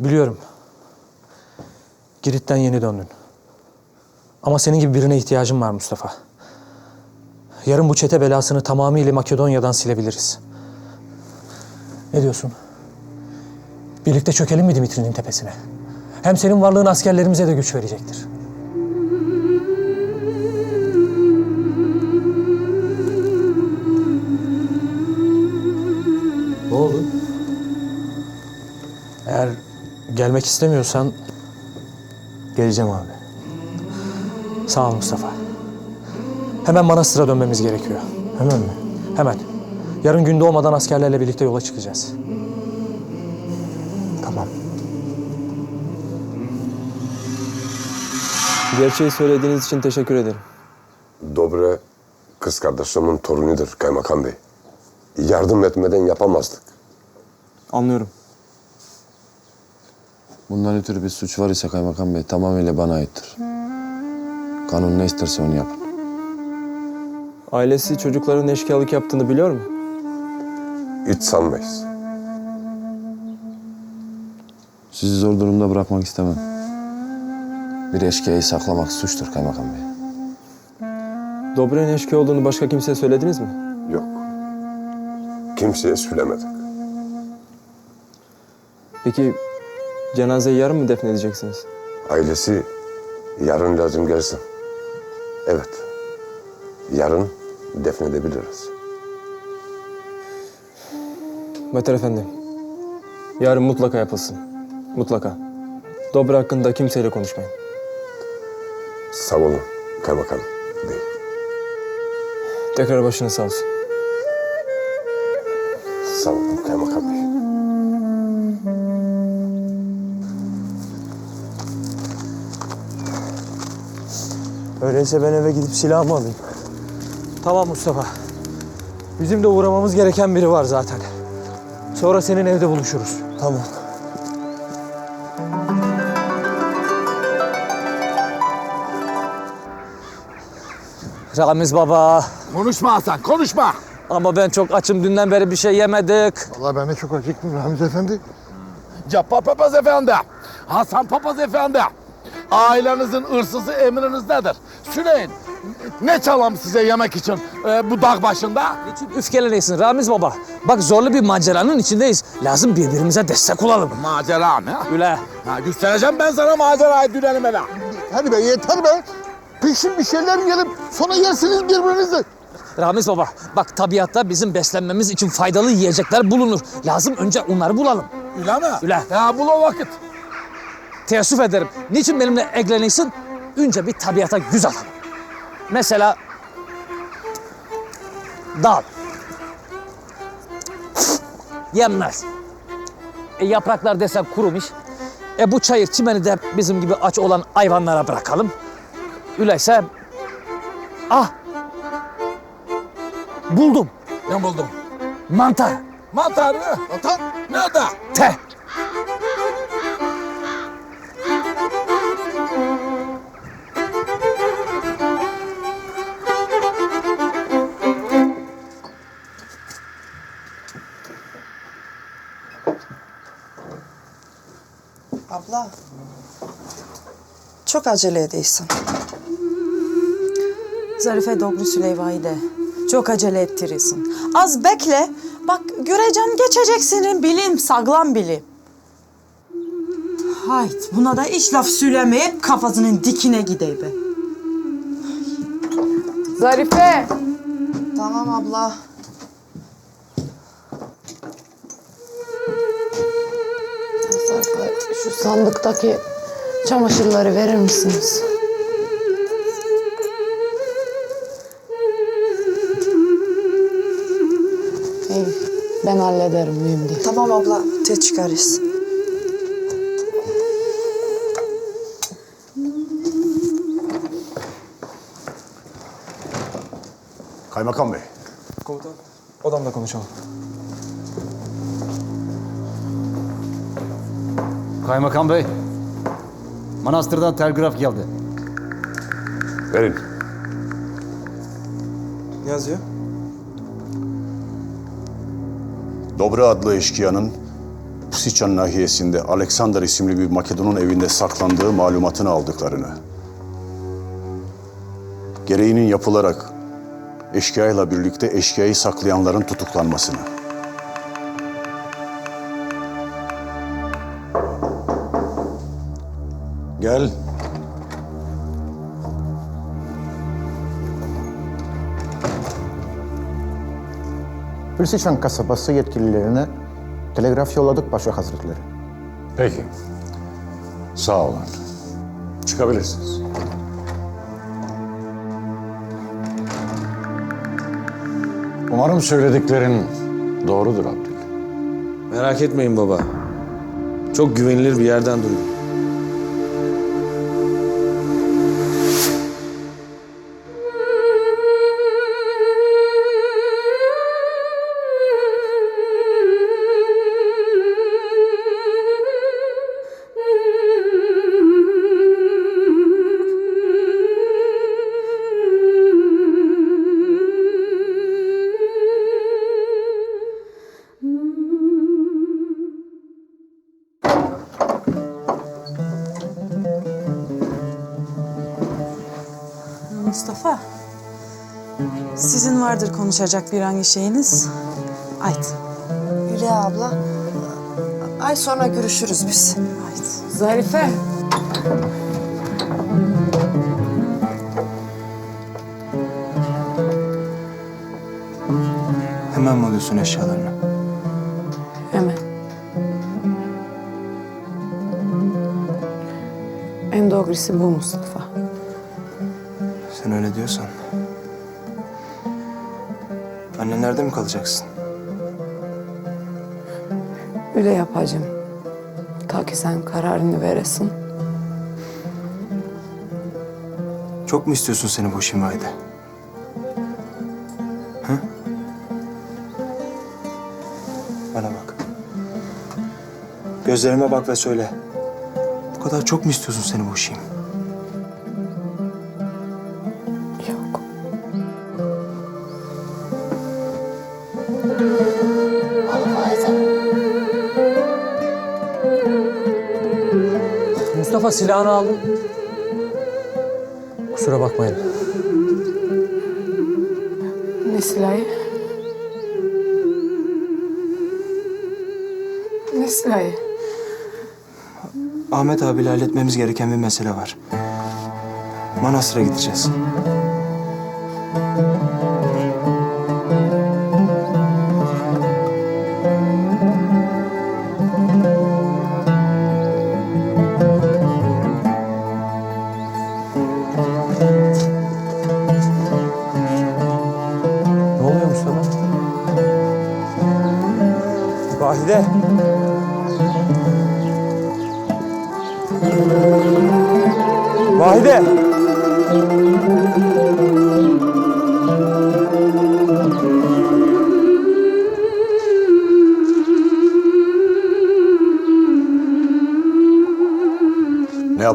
Biliyorum. Girit'ten yeni döndün. Ama senin gibi birine ihtiyacım var Mustafa. Yarın bu çete belasını tamamıyla Makedonya'dan silebiliriz. Ne diyorsun? Birlikte çökelim mi Dimitri'nin tepesine? Hem senin varlığın askerlerimize de güç verecektir. Gelmek istemiyorsan geleceğim abi. Sağ ol Mustafa. Hemen Manastır'a dönmemiz gerekiyor. Hemen mi? Hemen. Yarın gün doğmadan askerlerle birlikte yola çıkacağız. Tamam. Gerçeği söylediğiniz için teşekkür ederim. Dobre kız kardeşimin torunudur kaymakam bey. Yardım etmeden yapamazdık. Anlıyorum. Bundan ötürü bir suç var ise kaymakam bey tamamıyla bana aittir. Kanun ne isterse onu yapın. Ailesi çocukların eşkıyalık yaptığını biliyor mu? Hiç sanmayız. Sizi zor durumda bırakmak istemem. Bir eşkıyayı saklamak suçtur kaymakam bey. Dobre'nin eşkıya olduğunu başka kimseye söylediniz mi? Yok. Kimseye söylemedik. Peki cenazeyi yarın mı defnedeceksiniz? Ailesi yarın lazım gelsin. Evet. Yarın defnedebiliriz. Meter Efendi, yarın mutlaka yapılsın. Mutlaka. Dobre hakkında kimseyle konuşmayın. Sağ olun kaymakam bey. Tekrar başınız sağ olsun. Öyleyse ben eve gidip silahımı alayım. Tamam Mustafa. Bizim de uğramamız gereken biri var zaten. Sonra senin evde buluşuruz. Tamam. Ramiz baba. Konuşma Hasan, konuşma. Ama ben çok açım. Dünden beri bir şey yemedik. Vallahi ben de çok acıktım Ramiz Efendi. Cabbar Papaz Efendi, Hasan Papaz Efendi. Ailenizin hırsızı emriniz nedir? Söyleyin, ne çalam size yemek için e, bu dağ başında? Niçin öfkeleniyorsun Ramiz baba? Bak zorlu bir maceranın içindeyiz. Lazım birbirimize destek olalım. Macera mı? Üle. Ha, göstereceğim ben sana macerayı dünelim hele. Hadi be yeter be. Peşin bir şeyler yiyelim. Sonra yersiniz birbirinizi. Ramiz baba bak tabiatta bizim beslenmemiz için faydalı yiyecekler bulunur. Lazım önce onları bulalım. Öyle mi? Öyle. Ya bul o vakit. Teessüf ederim. Niçin benimle egleniyorsun? Önce bir tabiata göz atalım. Mesela dal. Yenmez. E, yapraklar desem kurumuş. E bu çayır çimeni de bizim gibi aç olan hayvanlara bırakalım. Öyleyse ah buldum Ne buldum? mantar. Mantar mı? Mantar? Nerede? Te. Abla. Çok acele ediyorsun. Zarife Doğru Süleyva'yı de. Çok acele ettiriyorsun. Az bekle. Bak göreceksin geçeceksin bilim, sağlam bilim. Hayt buna da hiç laf söylemeyip kafasının dikine gidey be. Zarife. Tamam abla. Sandıktaki çamaşırları verir misiniz? İyi, ben hallederim mühim değil. Tamam abla, te çıkarız. Kaymakam Bey. Komutan, odamda konuşalım. Kaymakam Bey, manastırdan telgraf geldi. Verin. Ne yazıyor? Dobra adlı eşkıyanın Pusiçan nahiyesinde Alexander isimli bir Makedon'un evinde saklandığı malumatını aldıklarını. Gereğinin yapılarak eşkıyayla birlikte eşkıyayı saklayanların tutuklanmasını. Gel. Hülsiçan kasabası yetkililerine telegraf yolladık Paşa Hazretleri. Peki. Sağ olun. Çıkabilirsiniz. Umarım söylediklerin doğrudur Abdül. Merak etmeyin baba. Çok güvenilir bir yerden duydum. Vardır konuşacak bir hangi şeyiniz. Haydi. Hülya abla. Ay sonra görüşürüz biz. Haydi. Zarife. Hemen mi alıyorsun eşyalarını? Hemen. En doğrusu bu Mustafa. Sen öyle diyorsan. Annenlerde mi kalacaksın? Öyle yapacağım. Ta ki sen kararını veresin. Çok mu istiyorsun seni bu Şimvay'da? Hı? Bana bak. Gözlerime bak ve söyle. Bu kadar çok mu istiyorsun seni boşayım? Mustafa silahını aldım. Kusura bakmayın. Ne silahı? Ne silahı? Ahmet abiyle halletmemiz gereken bir mesele var. Manastır'a gideceğiz.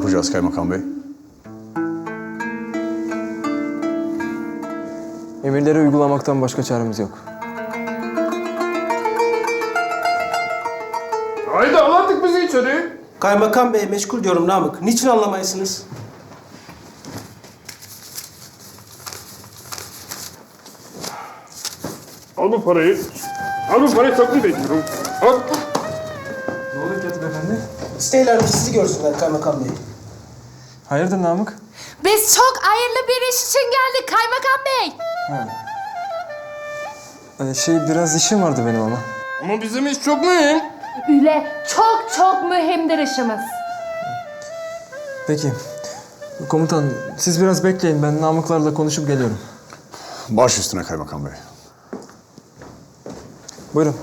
Yapacağız Kaymakam Bey? Emirleri uygulamaktan başka çaremiz yok. Haydi anlattık bizi içeri. Kaymakam Bey meşgul diyorum Namık. Niçin anlamayısınız? Al bu parayı. Al bu parayı taklit ediyorum. Al. Ne oluyor Katip Efendi? İsteyler de sizi görsünler Kaymakam Bey. Hayırdır Namık? Biz çok hayırlı bir iş için geldik Kaymakam Bey. Ee, şey biraz işim vardı benim ama. Ama bizim iş çok mühim. Üle çok çok mühimdir işimiz. Peki. Komutan siz biraz bekleyin ben Namıklarla konuşup geliyorum. Baş üstüne Kaymakam Bey. Buyurun.